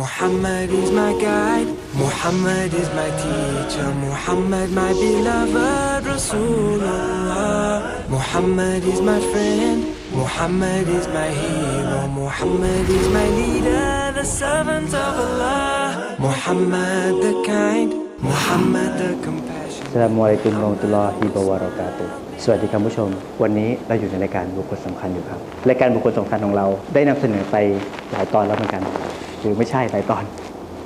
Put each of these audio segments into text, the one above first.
Muhammad is my guide, Muhammad is my teacher, Muhammad my beloved Rasulullah. Muhammad is my friend, Muhammad is my hero, Muhammad is my leader, the servant of Allah. Muhammad the kind, Muhammad the compassionate. สลามอะลัยกุมวะเราะห์มะตุลลอฮิวะบะเราะกาตุสวัสดีครับผู้ชม วันนี้เราอยู่ในรายการบุคคลสำคัญอยู่ครับ รายการบุคคลสำคัญของเราได้นำเสนอไปหลายตอนแล้วเหมือนกัน หรือไม่ใช่หลายตอน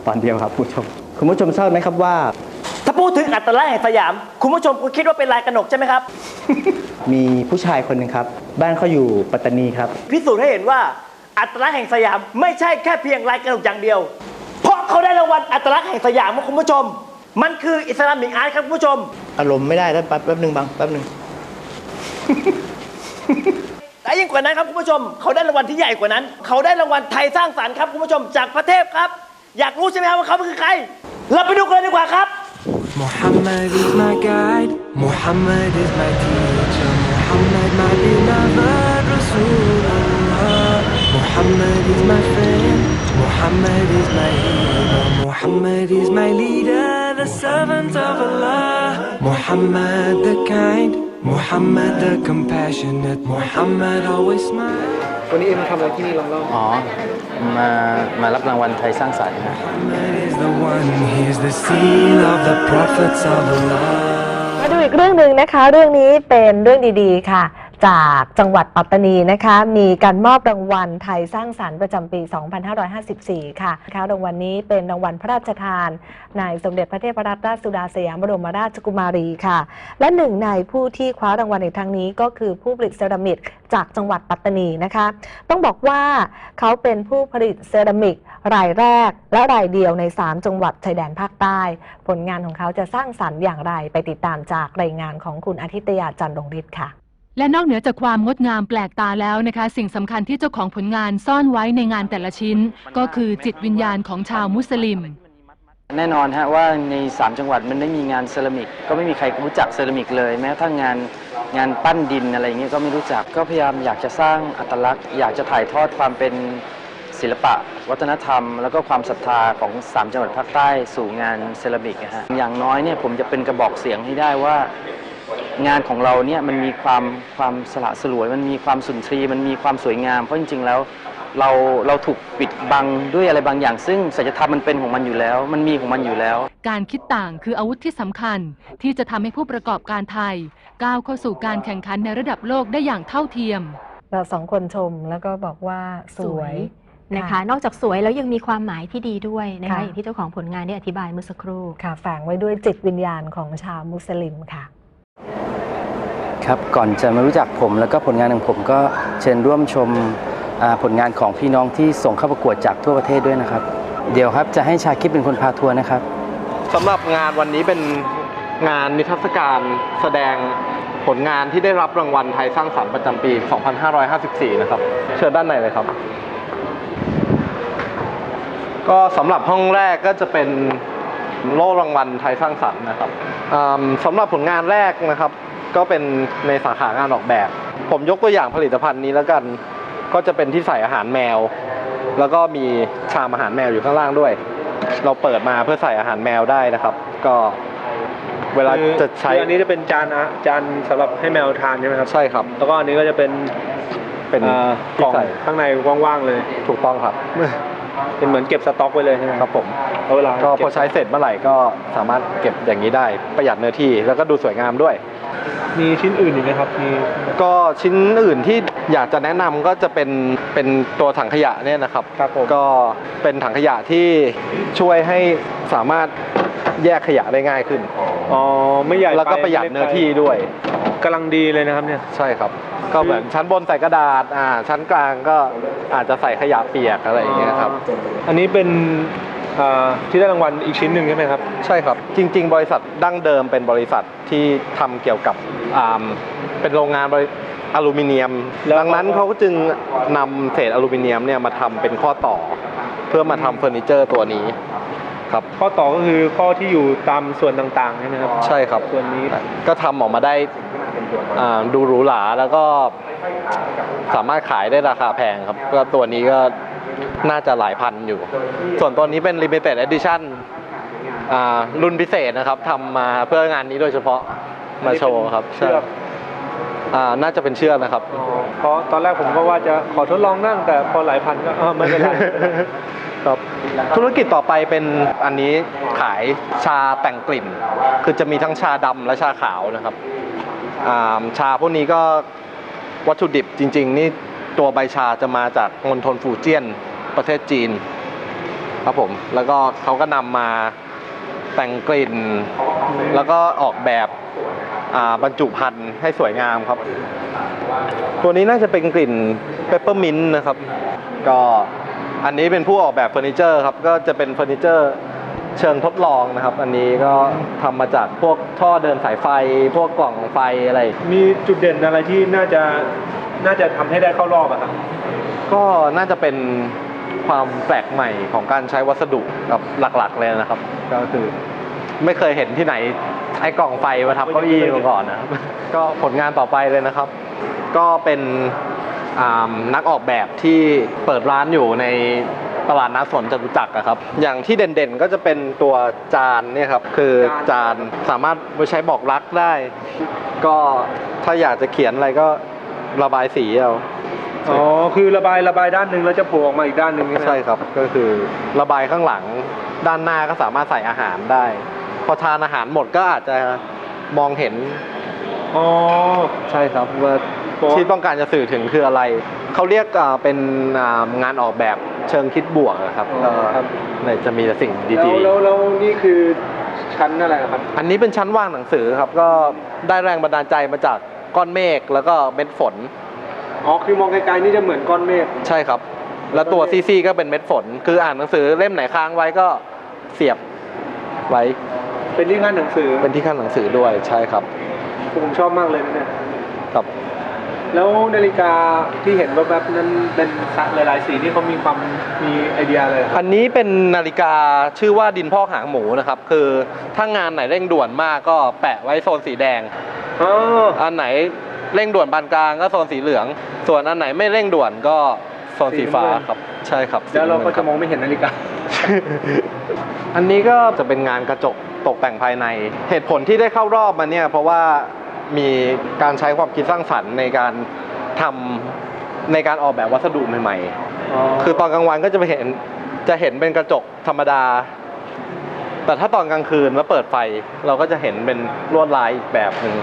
ตอนเดียวครับผู้ชม คุณผู้ชมทราบไหมครับว่า ถ้าพูดถึงอัตลักษณ์แห่งสยาม คุณผู้ชมคุณคิดว่าเป็นลายกระหนกใช่ไหมครับ มีผู้ชายคนหนึ่งครับ บ้านเขาอยู่ปัตตานีครับ พิสูจน์ให้เห็นว่า อัตลักษณ์แห่งสยามไม่ใช่แค่เพียงลายกระหนกอย่างเดียว เพราะเขาได้รางวัลอัตลักษณ์แห่งสยามครับคุณผู้ชม มันคืออิสลามิกอาร์ตครับคุณผู้ชม อารมณ์ไม่ได้แล้วแป๊บแป๊บหนึ่งบังแป๊บหนึ่ง และยิ่งกว่านั้นครับคุณผู้ชมเขาได้รางวัลที่ใหญ่กว่านั้น เขาได้รางวัลไทยสร้างสรรค์ครับคุณผู้ชมจากประเทศครับ อยากรู้ใช่ไหมครับว่าเขาคือใคร เราไปดูกันเลยดีกว่าครับ Muhammad is my guide, Muhammad is my teacher, Muhammad my beloved Rasulullah. Muhammad is my friend, Muhammad is my hero, Muhammad is my leader, the servant of Allah. Muhammad the kind, Muhammad the compassionate, Muhammad always smile. วันนี้เอ็มทำอะไรที่นี่ลองเล่าอ๋อ มามารับรางวัลไทยสร้างสรรค์ Muhammad is the one, he is the seal of the prophets of Allah. มาดูอีกเรื่องหนึ่งนะคะ เรื่องนี้เป็นเรื่องดีๆค่ะ จากจังหวัดปัตตานีนะคะ มีการมอบรางวัลไทยสร้างสรรค์ประจำปี 2554 ค่ะนะคะรางวัลนี้เป็นรางวัลพระราชทานในสมเด็จพระเทพรัตนราชสุดาสยามบรมราชกุมารีค่ะ และหนึ่งในผู้ที่คว้ารางวัลในครั้งนี้ก็คือผู้ผลิตเซรามิกจากจังหวัดปัตตานีนะคะ ต้องบอกว่าเขาเป็นผู้ผลิตเซรามิกรายแรกและรายเดียวใน 3 จังหวัดชายแดนภาคใต้ ผลงานของเขาจะสร้างสรรค์อย่างไรไปติดตามจากรายงานของคุณอาทิตยาจันทร์ดงฤทธิ์ค่ะ และนอกเหนือจากความงดงามแปลกตาแล้วนะคะ สิ่งสำคัญที่เจ้าของผลงานซ่อนไว้ในงานแต่ละชิ้น ก็คือจิตวิญญาณของชาวมุสลิม แน่นอนฮะว่าใน 3 จังหวัดมันไม่มีงานเซรามิก ก็ไม่มีใครรู้จักเซรามิกเลย แม้ทั่งงานงานปั้นดินอะไรอย่างเงี้ยก็ไม่รู้จักก็พยายามอยากจะสร้างอัตลักษณ์ อยากจะถ่ายทอดความเป็นศิลปะ วัฒนธรรม แล้วก็ความศรัทธาของ 3 จังหวัดภาคใต้สู่งานเซรามิกนะฮะอย่างน้อยเนี่ยผมจะเป็นกระบอกเสียงให้ได้ว่า งานของเราเนี่ยมันมีความความสละสลวย มันมีความสุนทรีย์มันมีความสวยงาม เพราะจริง ๆ แล้วเราเราถูกปิดบังด้วยอะไรบางอย่าง ซึ่งศัลยธรรมมันเป็นของมันอยู่แล้ว มันมีของมันอยู่แล้ว การคิดต่างคืออาวุธที่สำคัญ ที่จะทำให้ผู้ประกอบการไทย ก้าวเข้าสู่การแข่งขันในระดับโลกได้อย่างเท่าเทียม เราสองคนชมแล้วก็บอกว่าสวยนะคะนอกจากสวยแล้วยังมีความหมายที่ดีด้วยนะคะค่ะ อย่างที่เจ้าของผลงานได้อธิบายเมื่อสักครู่ ค่ะแฝงไว้ด้วยจิตวิญญาณของชาวมุสลิมค่ะ ครับก่อนจะมารู้จักผมแล้วก็ผลงานของผมก็เชิญร่วมชมอ่าผลงานของพี่น้องที่ส่งเข้าประกวดจากทั่วประเทศด้วยนะครับ เดี๋ยวครับจะให้ชาคิดเป็นคนพาทัวร์นะครับสำหรับงานวันนี้เป็นงานนิทรรศการแสดงผลงานที่ได้รับรางวัลไทยสร้างสรรค์ประจำปี 2554 นะครับ เชิญด้านในเลยครับ ก็สำหรับห้องแรกก็จะเป็น โล่รางวัลไทยสร้างสรรค์นะครับอืมสำหรับผลงานแรกนะครับ ก็เป็นในสาขางานออกแบบ ผมยกตัวอย่างผลิตภัณฑ์นี้แล้วกัน ก็จะเป็นที่ใส่อาหารแมว แล้วก็มีชามอาหารแมวอยู่ข้างล่างด้วย เราเปิดมาเพื่อใส่อาหารแมวได้นะครับ ก็เวลาจะใช้คืออันนี้จะเป็นจานอะจานสำหรับให้แมวทานใช่ไหมครับใช่ครับ แล้วก็อันนี้ก็จะเป็นเป็นอ่ากที่ล่องใส่ข้างในว่างๆเลย ถูกต้องครับ เป็นเหมือนเก็บสต็อกไว้เลยใช่ไหมครับผมแล้วเวลาก็พเบอใช้เสร็จเมื่อไหร่ก็สามารถเก็บอย่างนี้ได้ประหยัดเนื้อที่แล้วก็ดูสวยงามด้วย มีชิ้นอื่นอีกไหมครับมีก็ชิ้นอื่นที่อยากจะแนะนำก็จะเป็นเป็นตัวถังขยะเนี่ยนะครับ ครับผมก็เป็นถังขยะที่ช่วยให้สามารถแยกขยะได้ง่ายขึ้น อ๋อไม่ใหญ่แล้วก็ไประหยัดไม่ล็เนื้อที่ด้วย กำลังดีเลยนะครับเนี่ย ใช่ครับ ก็เหมือนชั้นบนใส่กระดาษอ่าชั้นกลางก็อาจจะใส่ขยะเปียกอะไรอย่างเงี้ยครับอันนี้เป็นอ่าที่ได้รางวัลอีกชิ้นหนึ่งใช่ไหมครับ ใช่ครับ จริง ๆ บริษัทดั้งเดิมเป็นบริษัทที่ทำเกี่ยวกับอ่าเป็นโรงงานบริอลูมิเนียม แล้ว ดังนั้นเขาก็จึงนำเศษอลูมิเนียมเนี่ยมาทำเป็นข้อต่อ เพื่อมาทำเฟอร์นิเจอร์ตัวนี้ครับ ข้อต่อก็คือข้อที่อยู่ตามส่วนต่างๆใช่ไหมครับใช่ครับ ส่วนนี้ก็ทำออกมาได้อ่า ดูหรูหราแล้วก็สามารถขายได้ราคาแพงครับ ก็ตัวนี้ก็น่าจะหลายพันอยู่ ส่วนตัวนี้เป็น limited edition อ่ารุ่นพิเศษนะครับทำมาเพื่องานนี้โดยเฉพาะมาโชว์ครับเชือกใช่อ่าน่าจะเป็นเชือกนะครับอ๋อเพราะตอนแรกผมก็ว่าจะขอทดลองนั่งแต่พอหลายพันก็เออไม่เป็นไรครับธุรกิจต่อไปเป็นอันนี้ขายชาแต่งกลิ่น คือจะมีทั้งชาดำและชาขาวนะครับอ่า ชาพวกนี้ก็วัตถุดิบจริง ๆ นี่ตัวใบชาจะมาจากมณฑลฟูเจียนประเทศจีน ครับผม แล้วก็เขาก็นำมาแต่งกลิ่น แล้วก็ออกแบบบรรจุภัณฑ์ให้สวยงามครับ ตัวนี้น่าจะเป็นกลิ่นเปปเปอร์มินต์นะครับ ก็อันนี้เป็นผู้ออกแบบเฟอร์นิเจอร์ครับ ก็จะเป็นเฟอร์นิเจอร์ เชิงทดลองนะครับ อันนี้ก็ทำมาจากพวกท่อเดินสายไฟ พวกกล่องไฟอะไร มีจุดเด่นอะไรที่น่าจะน่าจะทำให้ได้เข้ารอบอะครับ ก็น่าจะเป็นความแปลกใหม่ของการใช้วัสดุกับหลักๆเลยนะครับ ก็คือไม่เคยเห็นที่ไหนไอ้กล่องไฟมาทับเก้าอี้มาก่อนนะครับ ก็ผลงานต่อไปเลยนะครับ ก็เป็นอ่านักออกแบบที่เปิดร้านอยู่ใน ตลาดนัดสวนจตุจักรอะครับ อย่างที่เด่นๆก็จะเป็นตัวจานเนี่ยครับ คือจานสามารถไว้ใช้บอกรักได้ ก็ถ้าอยากจะเขียนอะไรก็ระบายสีเอาอ๋อคือระบายระบายด้านหนึ่งแล้วจะโผล่ออกมาอีกด้านหนึ่งใช่ไหมใช่ครับ ก็คือระบายข้างหลังด้านหน้าก็สามารถใส่อาหารได้ พอทานอาหารหมดก็อาจจะมองเห็นอ๋อ ใช่ครับว่าโป๊ะที่ต้องการจะสื่อถึงคืออะไร เขาเรียกอ่าเป็นอ่างานออกแบบเชิงคิดบวกอะครับก็เนี่ยจะมีแต่สิ่งแล้วดีแล้วแล้วนี่คือชั้นอะไรครับ ๆ อันนี้เป็นชั้นว่างหนังสือครับ ก็ได้แรงบันดาลใจมาจากก้อนเมฆแล้วก็เม็ดฝน อ๋อ คือมองไกลๆนี่จะเหมือนก้อนเมฆ ใช่ครับ แล้วตัวซีซีก็เป็นเม็ดฝน คืออ่านหนังสือเล่มไหนค้างไว้ก็เสียบไว้เป็นที่ขั้นหนังสือเป็นที่ขั้นหนังสือด้วยใช่ครับ ผมชอบมากเลยนะเนี่ย ครับ แล้วนาฬิกาที่เห็นว่าแบบนั้นเป็นหลายๆสีนี่เขามีความมีไอเดียอะไรครับอันนี้เป็นนาฬิกาชื่อว่าดินพอกหางหมูนะครับ คือถ้างานไหนเร่งด่วนมากก็แปะไว้โซนสีแดงอ๋ออันไหนเร่งด่วนปานกลางก็โซนสีเหลือง ส่วนอันไหนไม่เร่งด่วนก็โซนสีฟ้าครับ ใช่ครับแล้วเราก็สีจะน้ำมองไม่เห็นนาฬิกา อันนี้ก็จะเป็นงานกระจกตกแต่งภายใน เหตุผลที่ได้เข้ารอบมาเนี่ยเพราะว่า มีการใช้ความคิดสร้างสรรค์ในการทำในการออกแบบวัสดุใหม่ ๆ คือตอนกลางวันก็จะไปเห็นจะเห็นเป็นกระจกธรรมดา แต่ถ้าตอนกลางคืนแล้วเปิดไฟเราก็จะเห็นเป็นลวดลายอีกแบบหนึ่ง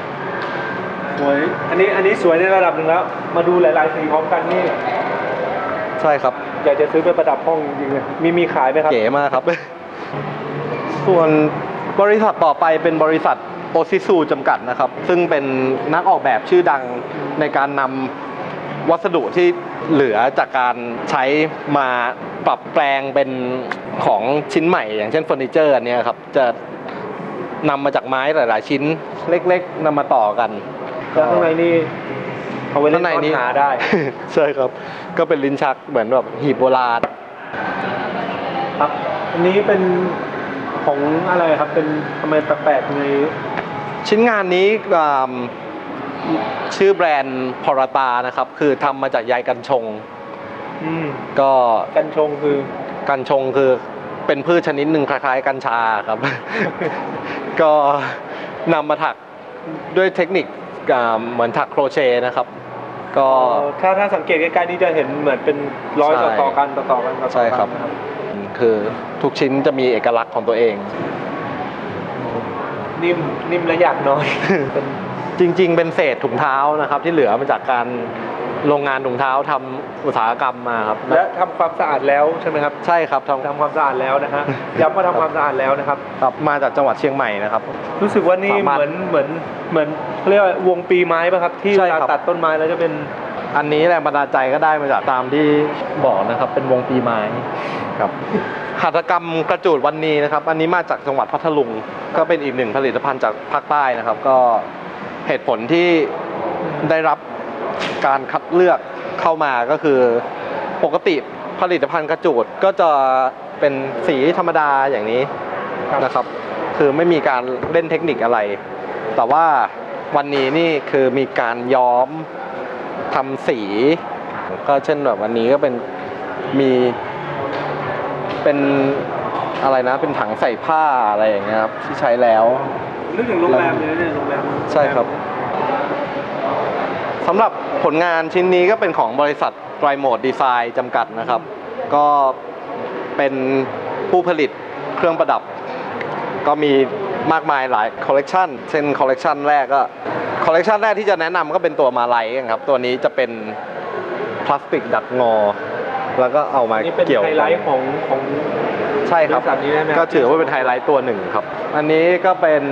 สวย อันนี้อันนี้สวยในระดับหนึ่งแล้ว มาดูหลายๆสีพร้อมกันนี่ใช่ครับ อยากจะซื้อไปประดับห้องจริงๆเลยมีมีขายไหมครับ เก๋มากครับ ส่วนบริษัทต่อไปเป็นบริษัท โอซิซูจำกัดนะครับ ซึ่งเป็นนักออกแบบชื่อดังในการนำวัสดุที่เหลือจากการใช้มาปรับแปลงเป็นของชิ้นใหม่ อย่างเช่นเฟอร์นิเจอร์อันเนี้ยครับจะนำมาจากไม้หลาย ๆ ชิ้นเล็ก ๆนำมาต่อกันแล้วข้างในนี่เอาไว้เล่ข้านงในซ่อนนี้หาได้ ใช่ครับ ก็เป็นลิ้นชักเหมือนแบบหีบโบราณครับอันนี้เป็น ของอะไรครับเป็นทำไมแปลกๆในชิ้นงานนี้อ่าชื่อแบรนด์พอรตานะครับ คือทำมาจากใยกัญชง อืมก็กัญชงคือ กัญชงคือเป็นพืชชนิดหนึ่งคล้ายๆกัญชาครับ ก็นำมาถักด้วยเทคนิคอ่าเหมือนถักโครเชต์นะครับ ก็ถ้าถ้าสังเกตใกล้ๆนี่จะเห็นเหมือนเป็นร้อยใช่ต่อๆกันต่อๆกันต่อๆกันใช่ครับ นะ คือ ทุกชิ้นจะมีเอกลักษณ์ของตัวเอง นิ่มนิ่มและอยากนอนเป็นจริง ๆ เป็นเศษถุงเท้านะครับ ที่เหลือมาจากการโรงงานถุงเท้าทำอุตสาหกรรมมาครับและทำความสะอาดแล้วใช่ไหมครับใช่ครับทำทำความสะอาดแล้วนะฮะย้ำว่าทำความสะอาดแล้วนะครับ ครับมาจากจังหวัดเชียงใหม่นะครับ รู้สึกว่านี่สามารถเหมือนเหมือนเหมือนเขาเรียกว่าวงปีไม้ป่ะครับ ที่ใช่เวลาครับ ตัดต้นไม้แล้วจะเป็น อันนี้แรงบันดาลใจก็ได้มาจากตามที่บอกนะครับ เป็นวงปีไม้ครับหัตถกรรมกระจูดวันนี้นะครับ อันนี้มาจากจังหวัดพัทลุง ก็เป็นอีกหนึ่งผลิตภัณฑ์จากภาคใต้นะครับ ก็เหตุผลที่ได้รับการคัดเลือกเข้ามาก็คือปกติผลิตภัณฑ์กระจูดก็จะเป็นสีธรรมดาอย่างนี้นะครับ คือไม่มีการเล่นเทคนิคอะไร แต่ว่าวันนี้นี่คือมีการย้อม ทำสี ก็เช่นแบบวันนี้ก็เป็นมีเป็นอะไรนะ เป็นถังใส่ผ้าอะไรอย่างเงี้ยครับที่ใช้แล้ว นึกถึงโรงแรมเลยนะเนี่ยโรงแรมใช่ครับสำหรับผลงานชิ้นนี้ก็เป็นของบริษัทไตรโหมดดีไซน์จำกัดนะครับ ก็เป็นผู้ผลิตเครื่องประดับ ก็มี มากมายหลายคอลเลกชันเช่นคอลเลกชันแรกก็คอลเลกชันแรกที่จะแนะนำก็เป็นตัวมาลัยครับ ตัวนี้จะเป็นพลาสติกดัดงอ แล้วก็เอามานี่เป็นเกี่ยวไฮไลท์ของของ ใช่ครับ บริษัทนี้ได้ไหมครับ ก็ถือว่าเป็นไฮไลท์ตัวหนึ่งครับ อันนี้ก็เป็น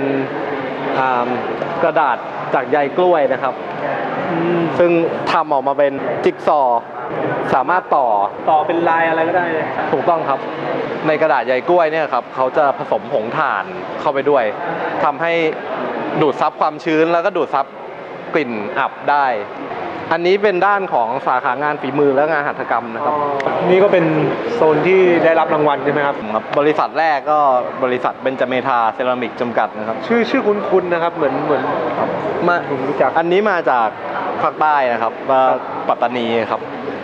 อ่ากระดาษจากใยกล้วยนะครับ ซึ่งทำออกมาเป็นจิ๊กซอว์สามารถต่อ ต่อเป็นลายอะไรก็ได้เลยถูกต้องครับ ในกระดาษใยกล้วยเนี่ยครับเขาจะผสมผงถ่านเข้าไปด้วยทำให้ดูดซับความชื้นแล้วก็ดูดซับกลิ่นอับได้ อันนี้เป็นด้านของสาขางานฝีมือและงานหัตถกรรมนะครับ นี่ก็เป็นโซนที่ได้รับรางวัลใช่ไหมครับครับบริษัทแรกก็บริษัทเบนจาเมทาเซรามิกจำกัดนะครับ ชื่อชื่อคุ้นๆนะครับ เหมือนเหมือนมาผมรู้จัก อันนี้มาจากภาคใต้นะครับมาปัตตานีครับ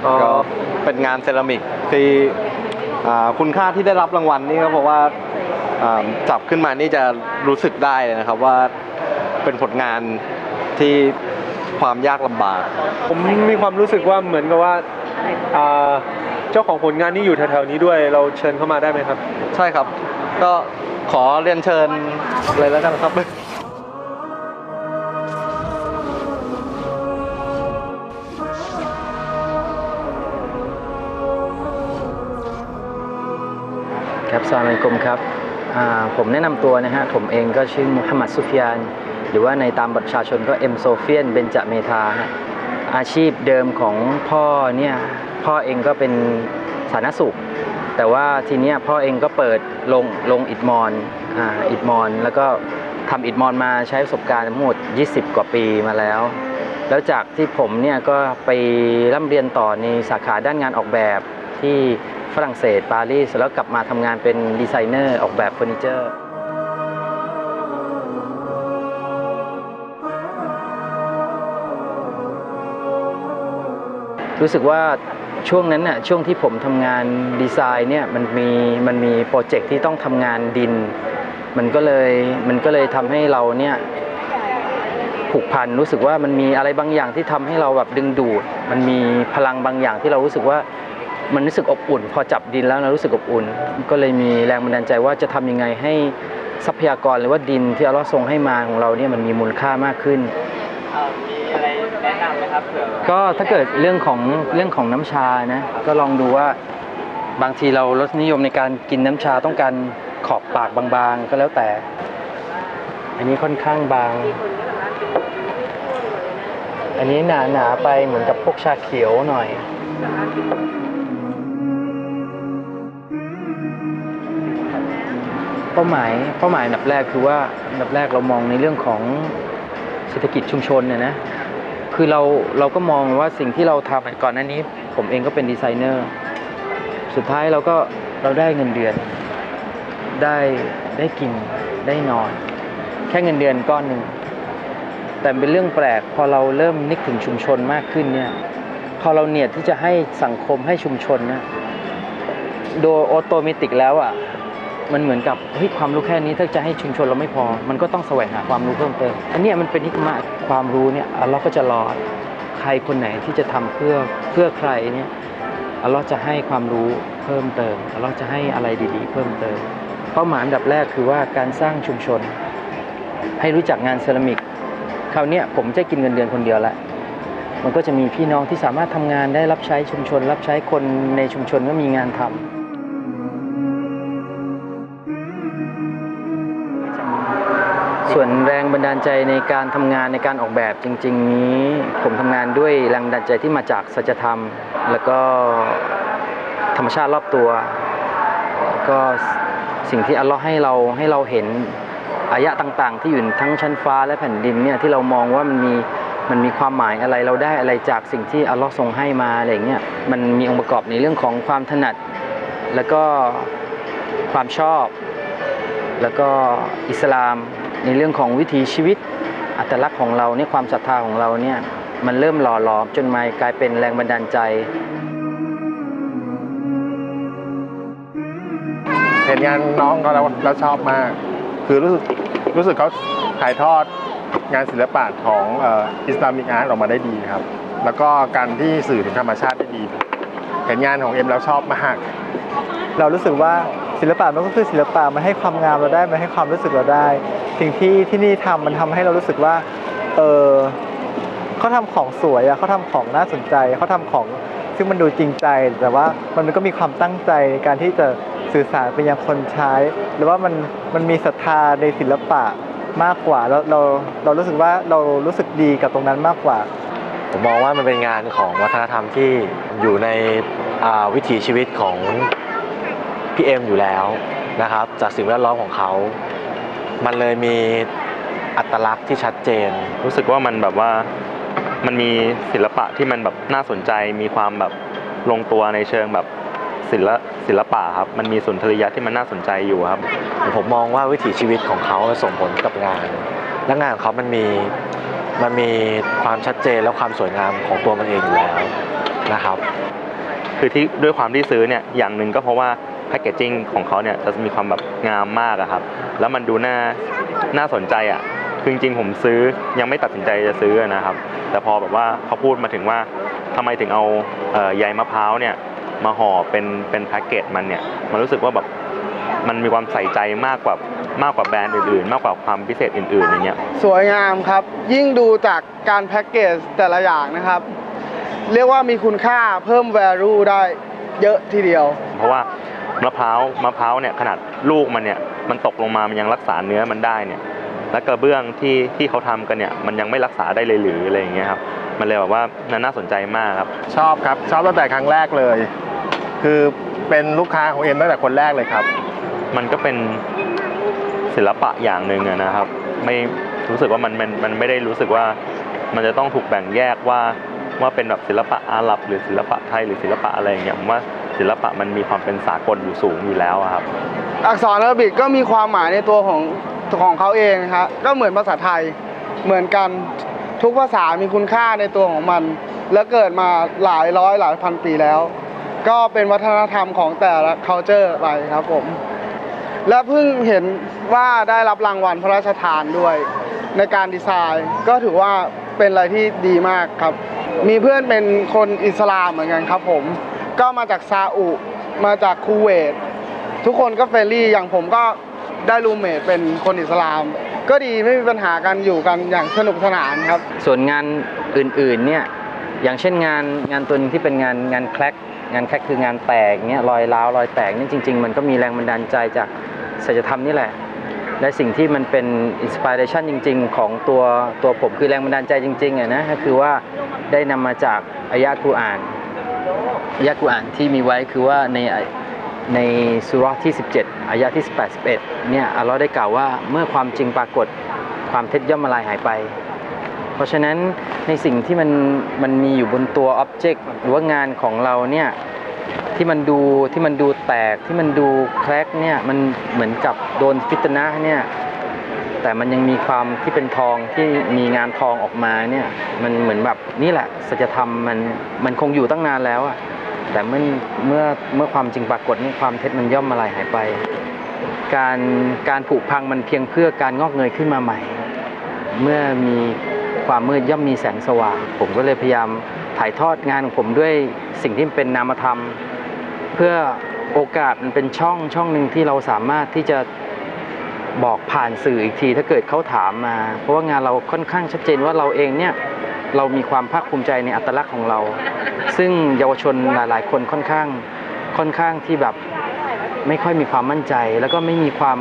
อ๋อก็เป็นงานเซรามิกที่อ่า คุณค่าที่ได้รับรางวัลนี่ก็เพราะว่าจับขึ้นมานี่จะรู้สึกได้เลยนะครับว่าเป็นผลงานที่ความยากลำบาก ผมมีความรู้สึกว่าเหมือนกับว่าอ่าเจ้าของผลงานนี่อยู่แถวๆนี้ด้วยเราเชิญเข้ามาได้ไหมครับ ใช่ครับ ก็ขอเรียนเชิญเลยแล้วกันครับ ครัสลามอะลัยกุมครับ ผมแนะนำตัวนะฮะ ผมเองก็ชื่อมุฮัมมัดซุฟยาน หรือว่าในตามบัตรประชาชนก็เอ็มโซเฟียนเบนจเมธาอาชีพเดิมของพ่อเนี่ย พ่อเองก็เป็นสาธารณสุข แต่ว่าทีเนี้ยพ่อเองก็เปิดลงลงอิดมอนอ่าอิดมอน แล้วก็ทำอิดมอนมาใช้ประสบการณ์ทั้งหมด 20 กว่าปีมาแล้ว แล้วจากที่ผมเนี่ยก็ไปร่ำเรียนต่อในสาขาด้านงานออกแบบ ที่ฝรั่งเศสปารีสแล้วกลับมาทำงานเป็นดีไซเนอร์ออกแบบเฟอร์นิเจอร์รู้สึกว่าช่วงนั้นน่ะช่วงที่ผมทำงานดีไซน์เนี่ยมันมีมันมีโปรเจกต์ที่ต้องทำงานดิน มันก็เลยมันก็เลยทำให้เราเนี่ยผูกพันรู้สึกว่ามันมีอะไรบางอย่างที่ทำให้เราแบบดึงดูด มันมีพลังบางอย่างที่เรารู้สึกว่า มันรู้สึกอบอุ่น พอจับดินแล้วเรารู้สึกอบอุ่น ก็เลยมีแรงบันดาลใจว่าจะทำยังไงให้ทรัพยากรหรือว่าดินที่อัลเลอฮ์ทรงให้มาของเราเนี่ยมันมีมูลค่ามากขึ้นมีอะไรแนะนำไหมครับเผื่อก็ถ้าเกิดเรื่องของเรื่องของน้ำชานะก็ลองดูว่าบางทีเรารสนิยมในการกินน้ำชาต้องการขอบปากบางๆ ก็แล้วแต่ อันนี้ค่อนข้างบาง อันนี้หนาหนาๆไปเหมือนกับพวกชาเขียวหน่อย เป้าหมายเป้าหมายอันดับแรกคือว่าอันดับแรกเรามองในเรื่องของเศรษฐกิจชุมชนเนี่ยนะคือเราเราก็มองว่าสิ่งที่เราทำก่อนหน้านี้ ผมเองก็เป็นดีไซเนอร์ สุดท้ายเราก็เราได้เงินเดือน ได้ได้กินได้นอน แค่เงินเดือนก้อนหนึ่งแต่เป็นเรื่องแปลกพอเราเริ่มนึกถึงชุมชนมากขึ้นเนี่ยพอเราเนียดที่จะให้สังคมให้ชุมชนนะโดยออโตเมติกแล้วอะ มันเหมือนกับเฮ้ยความรู้แค่นี้ถ้าจะให้ชุมชนเราไม่พอ มันก็ต้องแสวงหาความรู้เพิ่มเติมอันนี้มันเป็นฮิกมะความรู้เนี่ยเลอฮ์ก็จะรอใครคนไหนที่จะทำเพื่อเพื่อใครเนี่ยอัลเลอฮ์จะให้ความรู้เพิ่มเติมอัลเลอฮ์จะให้อะไรดี ๆ เพิ่มเติม เป้าหมายอันดับแรกคือว่าการสร้างชุมชน ให้รู้จักงานเซรามิกคราวเนี้ยผมจะกินเงินเดือนคนเดียวละมันก็จะมีพี่น้องที่สามารถทำงานได้รับใช้ชุมชน รับใช้คนในชุมชนก็มีงานทำ ส่วนแรงบันดาลใจในการทำงานในการออกแบบจริง ๆ นี้ ผมทำงานด้วยแรงบันดาลใจที่มาจากสัจธรรม แล้วก็ธรรมชาติรอบตัว ก็สิ่งที่อัลลอฮ์ให้เราให้เราเห็นอายะต่างๆ ที่อยู่ทั้งชั้นฟ้าและแผ่นดินเนี่ยที่เรามองว่ามันมีมันมีความหมายอะไรเราได้อะไรจากสิ่งที่อัลลอฮ์ทรงให้มาอะไรเงี้ยมันมีองค์ประกอบในเรื่องของความถนัด แล้วก็ความชอบ แล้วก็อิสลาม ในเรื่องของวิถีชีวิต อัตลักษณ์ของเราเนี่ยความศรัทธาของเราเนี่ยมันเริ่มหล่อหลอมจนมากลายเป็นแรงบันดาลใจงานน้องเขาแล้วแล้วชอบมาก คือรู้สึกรู้สึกเขาถ่ายทอดงานศิลปะของอิสลามิกอาร์ตออกมาได้ดีครับ แล้วก็การที่สื่อถึงธรรมชาติได้ดี เห็นงานของเอ็มแล้วชอบมาก เรารู้สึกว่า ศิลปะมันก็คือศิลปะมันให้ความงามเราได้มันให้ความรู้สึกเราได้ สิ่งที่ที่นี่ทำมันทำให้เรารู้สึกว่าเออเขาทำของสวยอะเขาทำของน่าสนใจเขาทำของซึ่งมันดูจริงใจ แต่ว่ามันก็มีความตั้งใจในการที่จะสื่อสารไปยังคนใช้ หรือว่ามันมันมีศรัทธาในศิลปะมากกว่าแล้วเราเรารู้สึกว่าเรารู้สึกดีกับตรงนั้นมากกว่า ผมมองว่ามันเป็นงานของวัฒนธรรมที่อยู่ในวิถีชีวิตของ พี่เอ็มอยู่แล้วนะครับ จากสิ่งแวดล้อมของเขา มันเลยมีอัตลักษณ์ที่ชัดเจน รู้สึกว่ามันแบบว่ามันมีศิลปะที่มันแบบน่าสนใจ มีความแบบลงตัวในเชิงแบบศิลปศิลปะครับ มันมีสุนทรียะที่มันน่าสนใจอยู่ครับ ผมมองว่าวิถีชีวิตของเขาส่งผลกับงาน และงานของเขามันมีมันมีความชัดเจนและความสวยงามของตัวมันเองอยู่แล้วนะครับ คือที่ด้วยความที่ซื้อเนี่ยอย่างหนึ่งก็เพราะว่า แพคเกจจิ้งของเขาเนี่ยจะมีความแบบงามมากอะครับ แล้วมันดูน่าน่าสนใจอะคือจริงๆผมซื้อยังไม่ตัดสินใจจะซื้อนะครับ แต่พอแบบว่าเขาพูดมาถึงว่าทำไมถึงเอาเอ่อใยมะพร้าวเนี่ยมาห่อเป็นเป็นแพ็กเกจมันเนี่ยมันรู้สึกว่าแบบมันมีความใส่ใจมากกว่ามากกว่าแบรนด์อื่นๆ มากกว่าความพิเศษอื่นๆอย่างเงี้ยสวยงามครับ ยิ่งดูจากการแพ็กเกจแต่ละอย่างนะครับ เรียกว่ามีคุณค่าเพิ่ม value ได้เยอะทีเดียว เพราะว่า มะพร้าวมะพร้าวเนี่ยขนาดลูกมันเนี่ยมันตกลงมามันยังรักษาเนื้อมันได้เนี่ยและกระเบื้องที่ที่เขาทำกันเนี่ยมันยังไม่รักษาได้เลยหรืออะไรอย่างเงี้ยครับมันเลยแบบว่าน่าสนใจมากครับ ชอบครับชอบตั้งแต่ครั้งแรกเลย คือเป็นลูกค้าของเอ็มตั้งแต่คนแรกเลยครับ มันก็เป็นศิลปะอย่างหนึ่งอะนะครับ ไม่รู้สึกว่ามันมันมันไม่ได้รู้สึกว่ามันจะต้องถูกแบ่งแยกว่าว่าเป็นแบบศิลปะอาหรับ หรือศิลปะไทยหรือศิลปะอะไรอย่างเงี้ยผมว่า ศิลปะมันมีความเป็นสากลอยู่สูงอยู่แล้วอะครับ อักษรอารบิกก็มีความหมายในตัวของของเขาเองครับก็เหมือนภาษาไทยเหมือนกันทุกภาษามีคุณค่าในตัวของมัน และเกิดมาหลายร้อยหลายพันปีแล้ว ก็เป็นวัฒนธรรมของแต่ละ culture ไปครับผม และเพิ่งเห็นว่าได้รับรางวัลพระราชทานด้วย ในการดีไซน์ ก็ถือว่าเป็นอะไรที่ดีมากครับ มีเพื่อนเป็นคนอิสลามเหมือนกันครับผม ก็มาจากซาอุ มาจากคูเวต ทุกคนก็เฟรนลี่อย่างผมก็ได้รูมเมทเป็นคนอิสลาม ก็ดีไม่มีปัญหากันอยู่กันอย่างสนุกสนานครับ ส่วนงานอื่นๆเนี่ยอย่างเช่นงานงานตัวนึงที่เป็นงานงานแคลกงานแคลกคืองานแตกเนี่ยรอยร้าวรอยแตกนี่จริง ๆ มันก็มีแรงบันดาลใจจากศัลธรรมนี่แหละ และสิ่งที่มันเป็นอินสปิเรชันจริง ๆ ของตัวตัวผมคือแรงบันดาลใจจริงๆอะนะก็คือว่าได้นำมาจากอายะห์กุรอาน ยะกุรอานที่มีไว้คือว่าในในสุราะที่ 17 อายะที่ 18 11 เนี่ยอัลลอฮ์ได้กล่าวว่าเมื่อความจริงปรากฏความเท็จย่อมมาลายหายไป เพราะฉะนั้นในสิ่งที่มันมันมีอยู่บนตัวอ็อบเจกต์หรือว่างานของเราเนี่ยที่มันดูที่มันดูแตกที่มันดูแครกเนี่ยมันเหมือนกับโดนฟิตนะเนี่ยแต่มันยังมีความที่เป็นทองที่มีงานทองออกมาเนี่ยมันเหมือนแบบนี่แหละสัจธรรมมันมันคงอยู่ตั้งนานแล้วอะ แต่เมื่อเมื่อเมื่อความจริงปรากฏนี่ความเท็จมันย่อมมาลายหายไป การการผุพังมันเพียงเพื่อการงอกเงยขึ้นมาใหม่ เมื่อมีความมืดย่อมมีแสงสว่าง ผมก็เลยพยายามถ่ายทอดงานของผมด้วยสิ่งที่เป็นนามธรรม เพื่อโอกาสมันเป็นช่องช่องหนึ่งที่เราสามารถที่จะบอกผ่านสื่ออีกที ถ้าเกิดเขาถามมา เพราะว่างานเราค่อนข้างชัดเจนว่าเราเองเนี่ย เรามีความภาคภูมิใจในอัตลักษณ์ของเรา ซึ่งเยาวชนหลาย ๆ คนค่อนข้างค่อนข้างที่แบบไม่ค่อยมีความมั่นใจ แล้วก็ไม่มีความ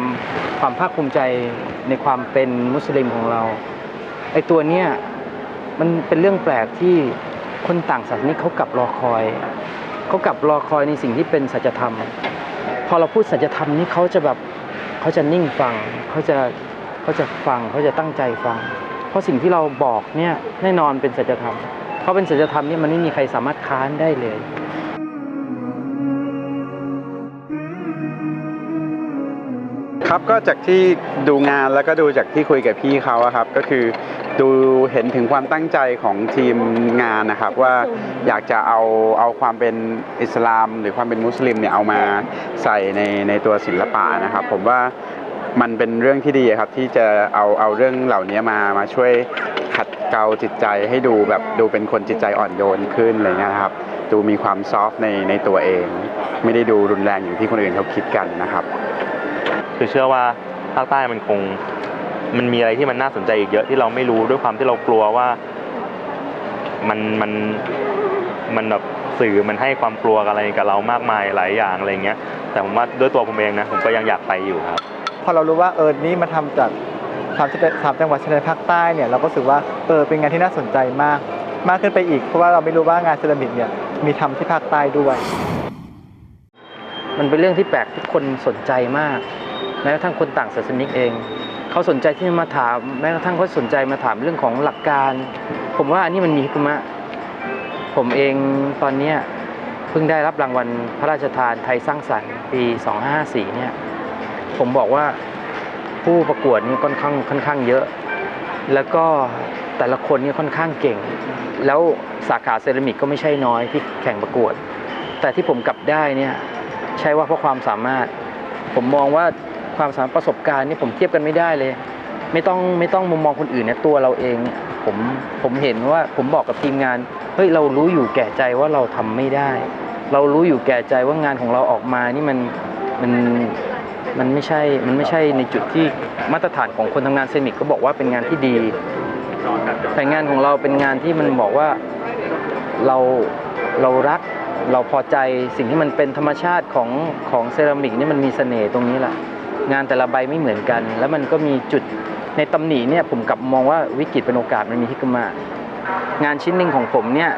ความภาคภูมิใจในความเป็นมุสลิมของเราไอ้ตัวเนี้ยมันเป็นเรื่องแปลกที่คนต่างศาสนิกเขากลับรอคอยเขากลับรอคอยในสิ่งที่เป็นสัจธรรม พอเราพูดสัจธรรมนี่เขาจะแบบเขาจะนิ่งฟังเขาจะเขาจะฟังเขาจะตั้งใจฟัง เพราะสิ่งที่เราบอกเนี่ยแน่นอนเป็นสัจธรรมเพราะเป็นสัจธรรมเนี่ยมันไม่มีใครสามารถค้านได้เลยครับก็จากที่ดูงานแล้วก็ดูจากที่คุยกับพี่เขาอะครับ ก็คือดูเห็นถึงความตั้งใจของทีมงานนะครับว่าอยากจะเอาเอาความเป็นอิสลาม หรือความเป็นมุสลิมเนี่ยเอามาใส่ในในตัวศิลปะนะครับ ผมว่า มันเป็นเรื่องที่ดีครับที่จะเอาเอาเรื่องเหล่านี้มามาช่วยขัดเกลาจิตใจให้ดูแบบดูเป็นคนจิตใจอ่อนโยนขึ้นอะไรเงี้ยนะครับดูมีความซอฟต์ในในตัวเอง ไม่ได้ดูรุนแรงอย่างที่คนอื่นเขาคิดกันนะครับ คือเชื่อว่าภาคใต้มันคงมันมีอะไรที่มันน่าสนใจอีกเยอะที่เราไม่รู้ด้วยความที่เรากลัวว่ามันมันมันแบบสื่อมันให้ความกลัวอะไรกับเรามากมายหลายอย่างอะไรเงี้ย แต่ผมว่าด้วยตัวผมเองนะผมก็ยังอยากไปอยู่ครับ พอเรารู้ว่าเออนี่มาทำจากสามสามจังหวัดชายแดนภาคใต้เนี่ยเราก็รู้สึกว่าเออเป็นงานที่น่าสนใจมาก มากขึ้นไปอีกเพราะว่าเราไม่รู้ว่างานเซรามิกเนี่ยมีทำที่ภาคใต้ด้วย มันเป็นเรื่องที่แปลกที่คนสนใจมากแม้กระทั่งคนต่างศาสนิกเองเขาสนใจที่จะมาถามแม้กระทั่งเขาสนใจมาถามเรื่องของหลักการ ผมว่าอันนี้มันมีฮิกุมะผมเองตอนเนี้ยเพิ่งได้รับรางวัลพระราชทานไทยสร้างสรรค์ปี 2554 เนี่ย ผมบอกว่าผู้ประกวดนี่ค่อนข้างค่อนข้างเยอะ แล้วก็แต่ละคนนี่ค่อนข้างเก่ง แล้วสาขาเซรามิกก็ไม่ใช่น้อยที่แข่งประกวด แต่ที่ผมกลับได้เนี่ยใช่ว่าเพราะความสามารถ ผมมองว่าความสามารถประสบการณ์นี่ผมเทียบกันไม่ได้เลย ไม่ต้องไม่ต้องมุมมองคนอื่นเนี่ยตัวเราเองเนี่ยผมผมเห็นว่าผมบอกกับทีมงานเฮ้ยเรารู้อยู่แก่ใจว่าเราทำไม่ได้ เรารู้อยู่แก่ใจว่างานของเราออกมานี่มันมัน มันไม่ใช่ มันไม่ใช่ในจุดที่มาตรฐานของคนทำงานเซรามิกก็บอกว่าเป็นงานที่ดี แต่งานของเราเป็นงานที่มันบอกว่าเราเรารักเราพอใจสิ่งที่มันเป็นธรรมชาติของของเซรามิกนี่มันมีเสน่ห์ตรงนี้แหละงานแต่ละใบไม่เหมือนกัน แล้วมันก็มีจุดในตำหนิเนี่ยผมกลับมองว่าวิกฤตเป็นโอกาสมันมีฮิกมางานชิ้นหนึ่งของผมเนี่ย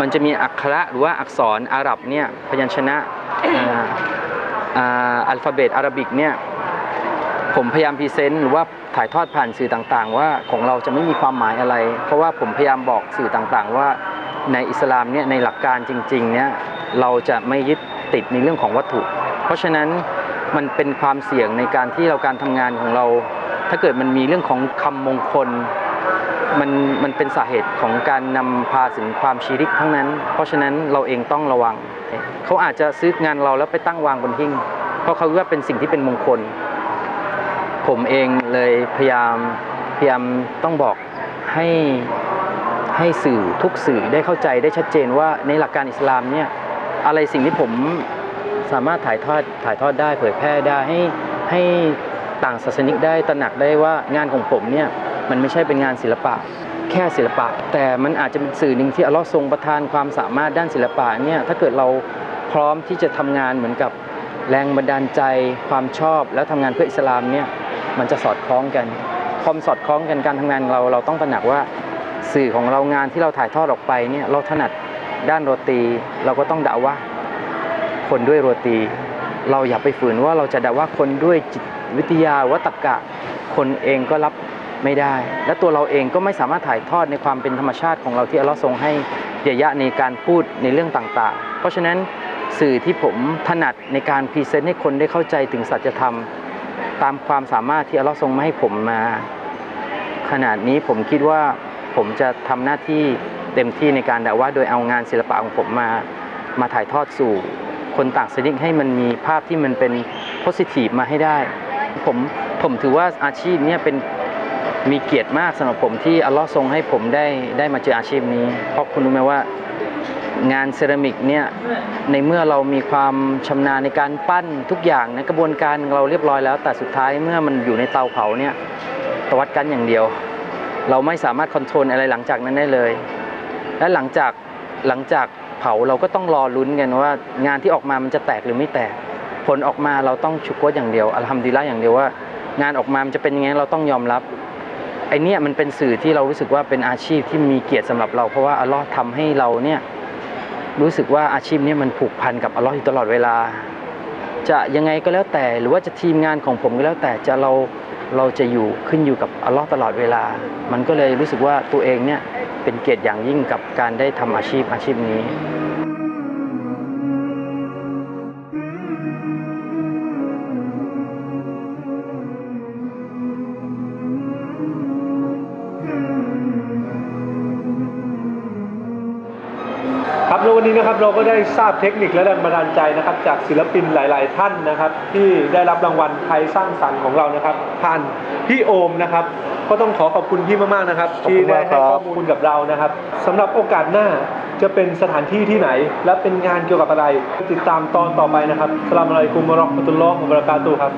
มันจะมีอักขระหรือว่าอักษรอาหรับเนี่ยพยัญชนะ อัลฟาเบตอาหรับิกเนี่ยผมพยายามพรีเซนต์หรือว่าถ่ายทอดผ่านสื่อต่างๆ ว่าของเราจะไม่มีความหมายอะไร เพราะว่าผมพยายามบอกสื่อต่างๆ ว่าในอิสลามเนี่ยในหลักการจริงๆเนี่ยเราจะไม่ยึดติดในเรื่องของวัตถุ เพราะฉะนั้นมันเป็นความเสี่ยงในการที่เราการทำงานของเรา ถ้าเกิดมันมีเรื่องของคำมงคล มันมันเป็นสาเหตุของการนำพาถึงความชีริกทั้งนั้น เพราะฉะนั้นเราเองต้องระวัง เขาอาจจะซื้องานเราแล้วไปตั้งวางบนหิ้ง เพราะเขาคิดว่าเป็นสิ่งที่เป็นมงคล ผมเองเลยพยายามพยายามต้องบอกให้ให้สื่อทุกสื่อได้เข้าใจได้ชัดเจนว่าในหลักการอิสลามเนี่ยอะไรสิ่งที่ผมสามารถถ่ายทอดถ่ายทอดได้เผยแพร่ได้ให้ให้ต่างศาสนิกได้ตระหนักได้ว่างานของผมเนี่ย มันไม่ใช่เป็นงานศิลปะแค่ศิลปะ แต่มันอาจจะเป็นสื่อหนึ่งที่อัลลอฮ์ทรงประทานความสามารถด้านศิลปะเนี่ยถ้าเกิดเราพร้อมที่จะทำงานเหมือนกับแรงบันดาลใจความชอบแล้วทำงานเพื่ออิสลามเนี่ยมันจะสอดคล้องกันความสอดคล้องกันการทำงานเราเราต้องตระหนักว่าสื่อของเรางานที่เราถ่ายทอดออกไปเนี่ยเราถนัดด้านโรตี เราก็ต้องด่าว่าคนด้วยโรตี เราอย่าไปฝืนว่าเราจะด่าว่าคนด้วยจิตวิทยาวัตกะ คนเองก็รับ ไม่ได้ และตัวเราเองก็ไม่สามารถถ่ายทอดในความเป็นธรรมชาติของเราที่อัลลอฮ์ทรงให้เดียยะในการพูดในเรื่องต่างๆ เพราะฉะนั้นสื่อที่ผมถนัดในการพรีเซนต์ให้คนได้เข้าใจถึงสัจธรรม ตามความสามารถที่อัลลอฮ์ทรงมาให้ผมมา ขนาดนี้ผมคิดว่าผมจะทำหน้าที่เต็มที่ในการด่าว่าโดยเอางานศิลปะของผมมา มาถ่ายทอดสู่คนต่างศาสนิกให้มันมีภาพที่มันเป็นโพสิทีฟมาให้ได้ ผมผมถือว่าอาชีพนี้เป็น มีเกียรติมากสำหรับผมที่อัลลอฮ์ทรงให้ผมได้ได้มาเจออาชีพนี้ เพราะคุณรู้ไหมว่างานเซรามิกเนี่ยในเมื่อเรามีความชำนาญในการปั้นทุกอย่างในกระบวนการเราเรียบร้อยแล้ว แต่สุดท้ายเมื่อมันอยู่ในเตาเผาเนี่ยตวัดกันอย่างเดียว เราไม่สามารถคอนโทรลอะไรหลังจากนั้นได้เลย และหลังจากหลังจากเผาเราก็ต้องรอลุ้นกันว่า งานที่ออกมามันจะแตกหรือไม่แตก ผลออกมาเราต้องชุกวอย่างเดียวอัลฮัมดุลิลละอย่างเดียวว่า งานออกมามันจะเป็นยังไงเราต้องยอมรับ ไอเนี้ยมันเป็นสื่อที่เรารู้สึกว่าเป็นอาชีพที่มีเกียรติสำหรับเรา เพราะว่าอัลลอฮ์ทำให้เราเนี่ยรู้สึกว่าอาชีพเนี้มันผูกพันกับอัลลอฮ์อยู่ตลอดเวลา จะยังไงก็แล้วแต่หรือว่าจะทีมงานของผมก็แล้วแต่จะเราเราจะอยู่ขึ้นอยู่กับอัลลอฮ์ตลอดเวลา มันก็เลยรู้สึกว่าตัวเองเนี่ยเป็นเกียรติอย่างยิ่งกับการได้ทำอาชีพอาชีพนี้ นะครับเราก็ได้ทราบเทคนิคและแรงบันดาลใจนะครับ จากศิลปินหลาย ๆ ท่านนะครับ ที่ได้รับรางวัลไทยสร้างสรรค์ของเรานะครับผ่านพี่โอมนะครับ ก็ต้องขอขอบคุณพี่มาก ๆ นะครับขอบที่คุณได้มากครัให้บข้อมูลกับเรานะครับสำหรับโอกาสหน้าจะเป็นสถานที่ที่ไหน และเป็นงานเกี่ยวกับอะไร ติดตามตอนต่อไปนะครับสลามอะลัยกุมวะเราะห์มะตุลลอฮ์วะบะเราะกาตุฮ์ครับ